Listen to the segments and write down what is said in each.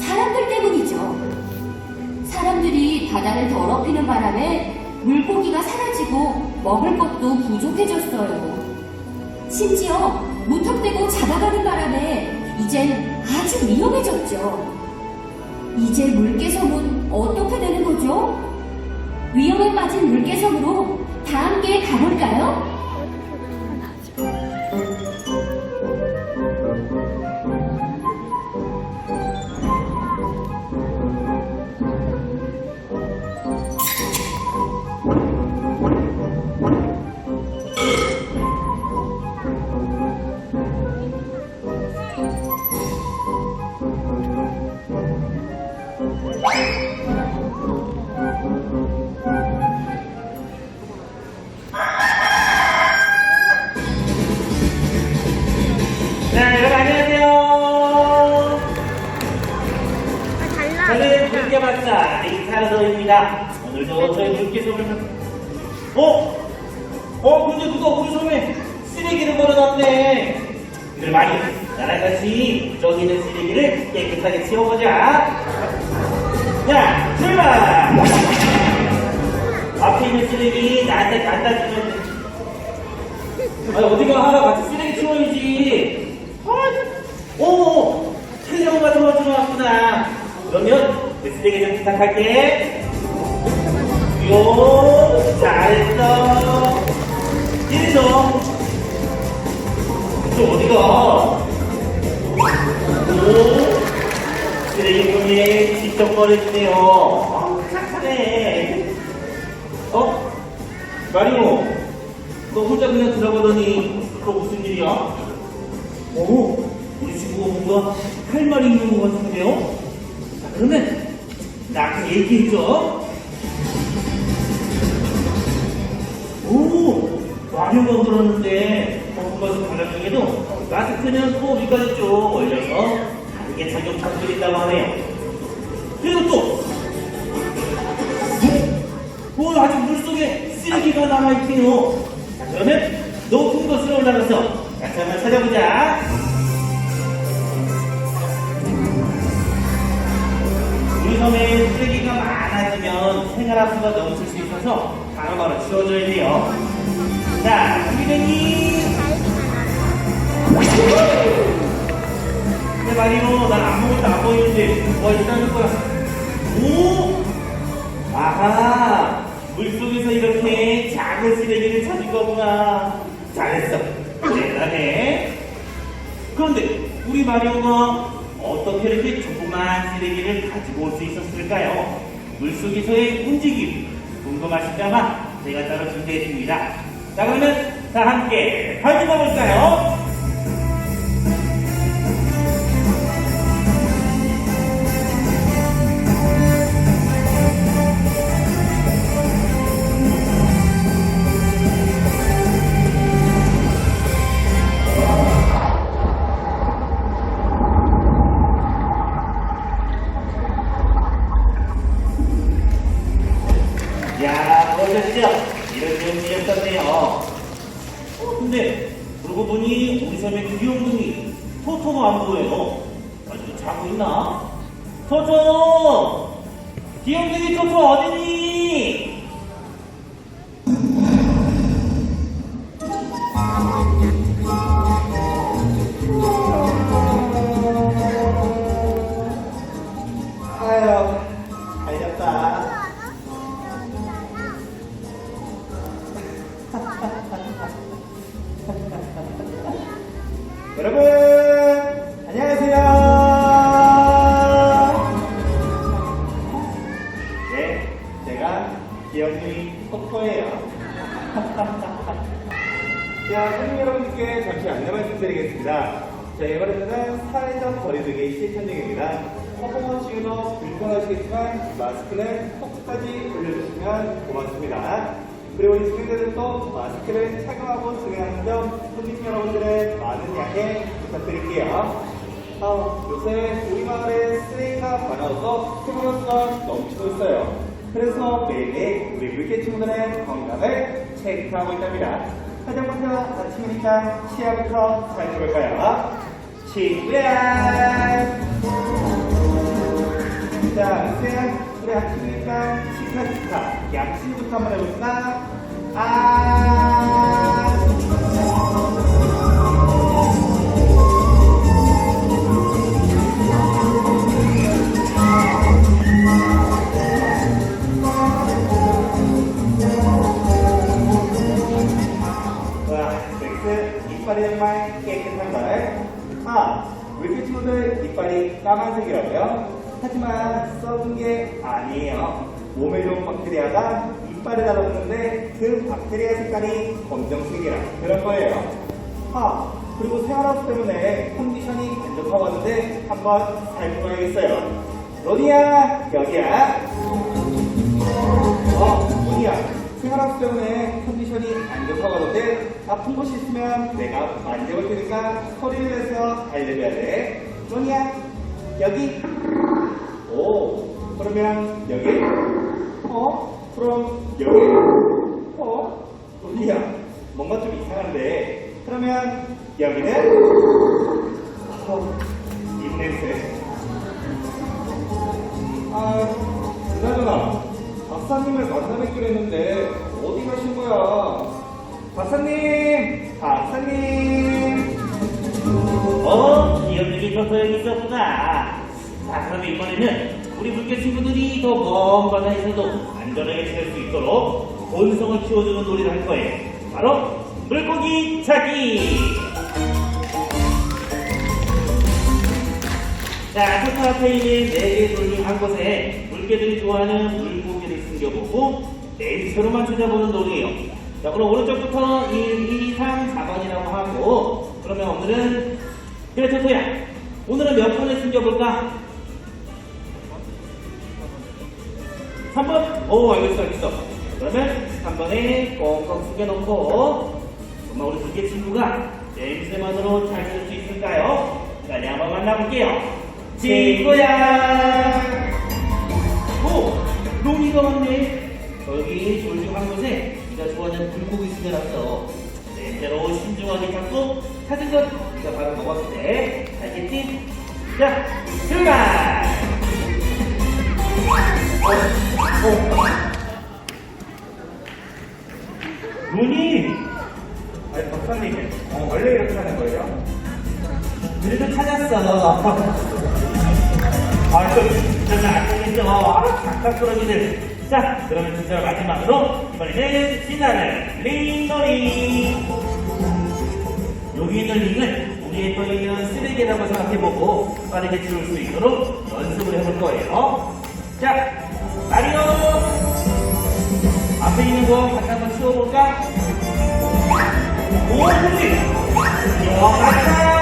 사람들 때문이죠. 사람들이 바다를 더럽히는 바람에 물고기가 사라지고 먹을 것도 부족해졌어요. 심지어 무턱대고 잡아가는 바람에 이젠 아주 위험해졌죠. 이제 물개섬은 어떻게 되는 거죠? 위험에 빠진 물개섬으로 다 함께 가볼까요? 어? 어? 근데 누가 우리 섬에 쓰레기를 걸어놨네. 이들 많이 나랑 같이 저기 있는 쓰레기를 깨끗하게 치워보자. 자, 출발! 앞에 있는 쓰레기 나한테 갖다 주면 돼. 아니 어디가 하나 같이 쓰레기 치워야지. 아, 오, 촬영가 도와주러 왔구나. 그러면 내 쓰레기 좀 부탁할게. 요, 잘했어. 이리서. 또 어디가? 오, 쓰레기통에 직접 버려주네요. 아, 착하네. 어? 마리오, 너 혼자 그냥 들어가더니 그거 무슨 일이야? 오, 우리 친구가 뭔가 할 말이 있는 것 같은데요? 자, 그러면 나한테 얘기해줘. 오, 마리오가 그러는데 거기가서 가는 중에도 마스크는 코 위까지 쭉 올려서 다르게 착용 부탁드린다고 하네요. 그리고 또 오, 아직 물속에 쓰레기가 남아있네요. 자, 그러면 높은 곳으로 올라가서 같이 한번 찾아보자. 우리 섬에 쓰레기가 많아지면 생활하수가 넘칠 수 있어서 바로바로 치워줘야 돼요. 자, 준비되니? 근데 말이로 난 아무것도 안 보이는데 뭐 있다는 거야? 오! 아하! 물속에서 이렇게 작은 쓰레기를 찾은 거구나. 잘했어. 대단해. 그런데 우리 마리오가 어떻게 이렇게 조그만 쓰레기를 가지고 올 수 있었을까요? 물속에서의 움직임 궁금하실까봐 제가 따로 준비했습니다. 자 그러면 다 함께 확인해 볼까요? 자, 손님 여러분께 잠시 안내 말씀드리겠습니다. 자, 이번에는 사회적 거리두기 실천 중입니다. 퍼포먼스 중에서 불편하시겠지만 마스크는 턱까지 올려주시면 고맙습니다. 그리고 이 진행자들도 마스크를 착용하고 진행하는 점 손님 여러분들의 많은 양해 부탁드릴게요. 아, 요새 우리 마을에 쓰레기가 많아서 생활수가 넘치고 있어요. 그래서 매일매일 우리 물개 친구들의 건강을 체크하고 있답니다. 가장 먼저 아침이니까 시야부터 살펴볼까요? 친구야! 자, 이제 우리 아침이니까 치카 치카 양치부터 한번 해볼까? 아! 아, 우리 그 친구들 이빨이 까만색이라고요? 하지만 썩은 게 아니에요. 몸에 좋은 박테리아가 이빨에 달라붙는데 그 박테리아 색깔이 검정색이라 그런 거예요. 아, 그리고 생활하수 때문에 컨디션이 안 좋다고 하는데 한번 살펴봐야겠어요. 로니야, 여기야. 어, 뭐야? 생활학습 때문에 컨디션이 안 좋다고 하는데 아픈 곳이 있으면 내가 만져볼 테니까 소리를 내서 알려줘야 돼. 뭐냐? 여기. 오, 그러면 여기. 어? 그럼 여기. 어? 뭐야? 뭔가 좀 이상한데. 그러면 여기는? 어, 입냄새. 아, 그나저나 박사님을 만나뵙기로 했는데 어디 가신 거야? 박사님, 박사님. 어, 기억력이 좋서 여기 있었구나. 자, 그러면 이번에는 우리 물개 친구들이 더 먼 바다에서도 안전하게 지낼 수 있도록 본성을 키워주는 놀이를 할 거예요. 바로 물고기 찾기. 자, 소파 앞에 있는 네 개의 돌중한 곳에 물개들이 좋아하는 물고기를 숨겨보고 냄새로만 찾아보는 놀이에요. 자, 그럼 오른쪽부터 1, 2, 3, 4번이라고 하고, 그러면 오늘은, 그래, 토토야. 오늘은 몇 번을 숨겨볼까? 3번? 오, 알겠어, 알겠어. 그러면 3번에 꽁꽁 숨겨놓고, 정말 우리 물개 친구가 냄새만으로 찾을 수 있을까요? 자, 네, 한번 만나볼게요. 친구야! 오! 롱이가 왔네. 저기 돌중한 곳에 네가 좋아하는 물고기 숨겨놨어. 냄새로 신중하게 잡고 찾은 것 네가 바로 먹었을 때 알겠지? 자, 출발! 어, 어. 문이 아니, 박사님, 어, 원래 이렇게 하는 거예요? 그래도 찾았어. 아, 또, 진짜 안 되겠죠. 아, 각각꾸러기들. 자, 그러면 진짜 마지막으로, 이번에는 신나는 링놀이. 여기 있는 링을 우리의 떠 있는 쓰레기라고 생각해보고 빠르게 치울 수 있도록 연습을 해볼 거예요. 자, 마리오! 앞에 있는 거 같이 한번 치워볼까? 오, 그렇지! 영악하다!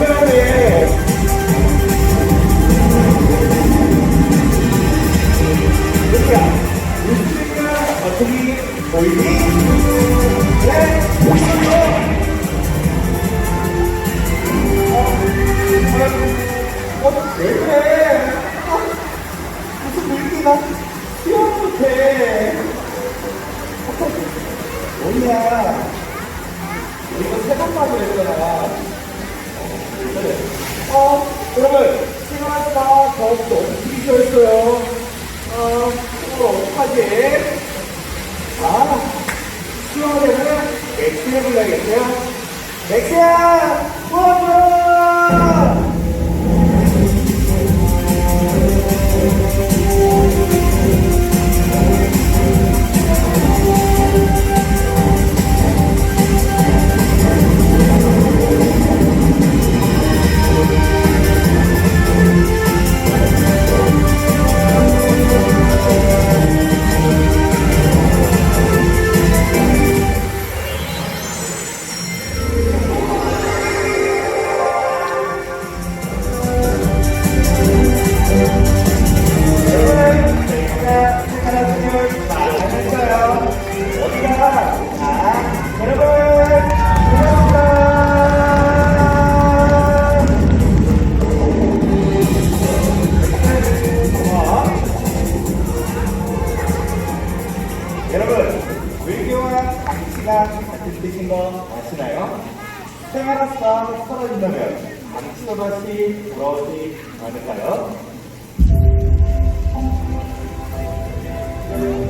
어? 이거 세번 맞으려 했잖아. 어. 어, 여러분, 시간하다 더욱더 어떻게 좋았어요? 어, 이거 어떡하지? 아, 수영하려면 맥스에 불러야겠어요? 맥스야! 물개와 강치가 같은 뜻인 거 아시나요? 생활하다 사라진다면 강치도 다시 돌아오지 않을까요?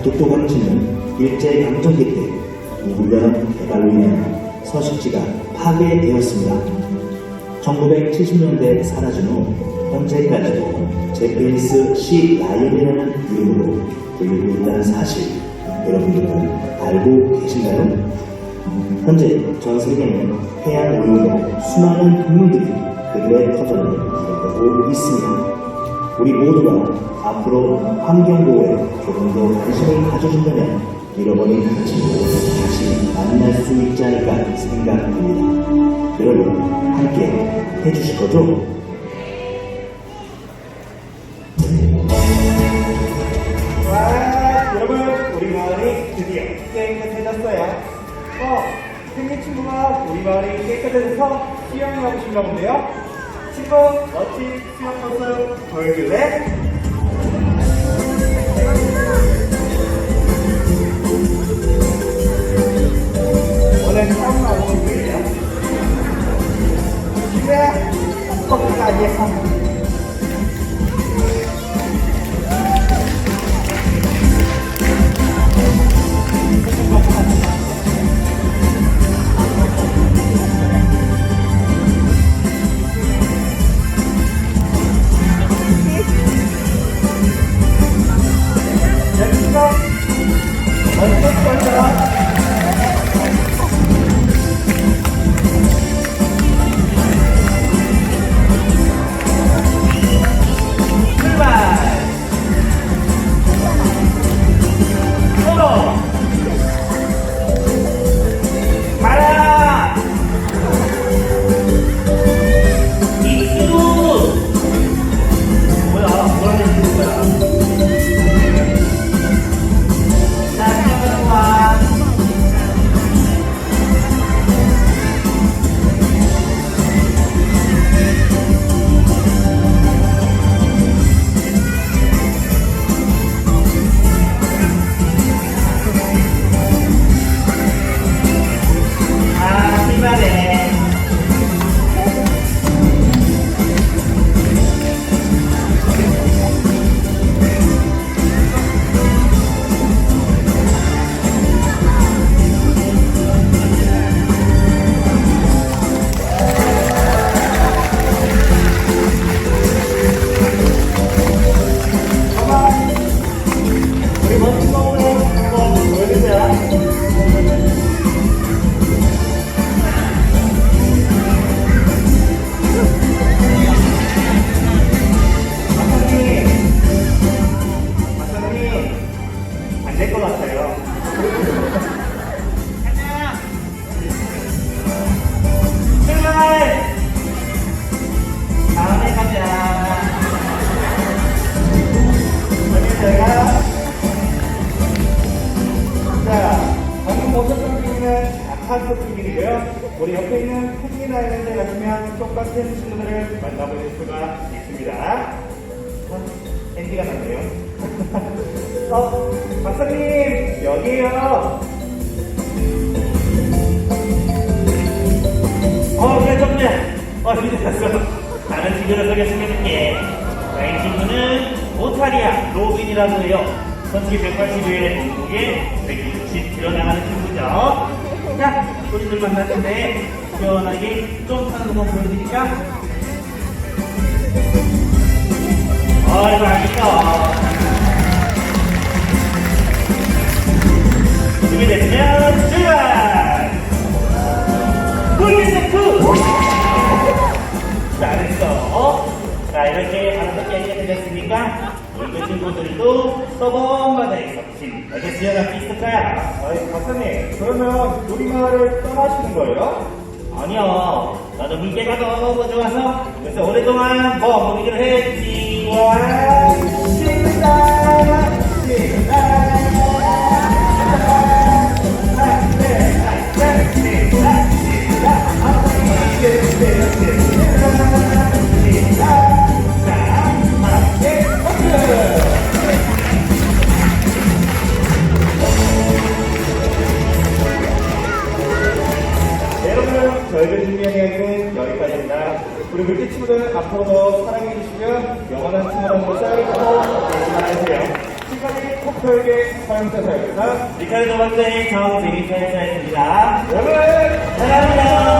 똑똑한 치는 일제 강점기 때 미국연합 개발로 인해 서식지가 파괴되었습니다. 1970년대 사라진 후 현재까지도 제페니스 시 라이언이라는 이름으로 불리고 있다는 사실 여러분들은 알고 계신가요? 현재 전 세계는 해양 오염으로 수많은 동물들이 그들의 터전을 잃어가고 있습니다. 우리 모두가 앞으로 환경보호에 조금 더 관심을 가져준다면 잃어버린 그 친구 다시 만날 수 있지 않을까 생각합니다. 여러분 함께 해주실 거죠? 하고 싶나 본데요? 친구, 멋진 수영 모습 보여줄래? 오늘 처음 나온 친구예요. 친구야, 거기가 아 아카스 핑계이고요. 우리 옆에 있는 핑계 아일랜드 가시면 똑같은 친구들을 만나보실 수가 있습니다. 어, 앤디가 났네요. 어, 박사님 여기요. 어, 그래, 정재. 어, 준비됐어. 다른 친구를 소개시켜줄게. 자, 이 친구는 오타리아 로빈이라고 해요. 1981의 동국에 160km 나가는 친구죠. 자, 우리들 만났는데, 시원하게 좀 타는 거 보여드릴까? 어이구, 알겠어. 준비됐으면 출발! 훌리세프! 잘했어. 자, 이렇게 다섯 개 되셨으니까, 우리 친구들도 바다에서 신나게 수영할 수 있을까요? 아이, 박사님, 그러면 우리 마을을 떠나시는 거예요? 아니요. 나도 물개가 너무 좋아서, 그래서 오랫동안 뭐 먹이기를 했지. 와, 신나, 신나. 네, 친구들 앞으로도 사랑해 주시면 영원한 친구라는 것을 꼭 기억하세요. 지금까지 코프에게 사용자 사역사 리카르도 박사의 정재밌사였습니다 여러분, 사랑합니다.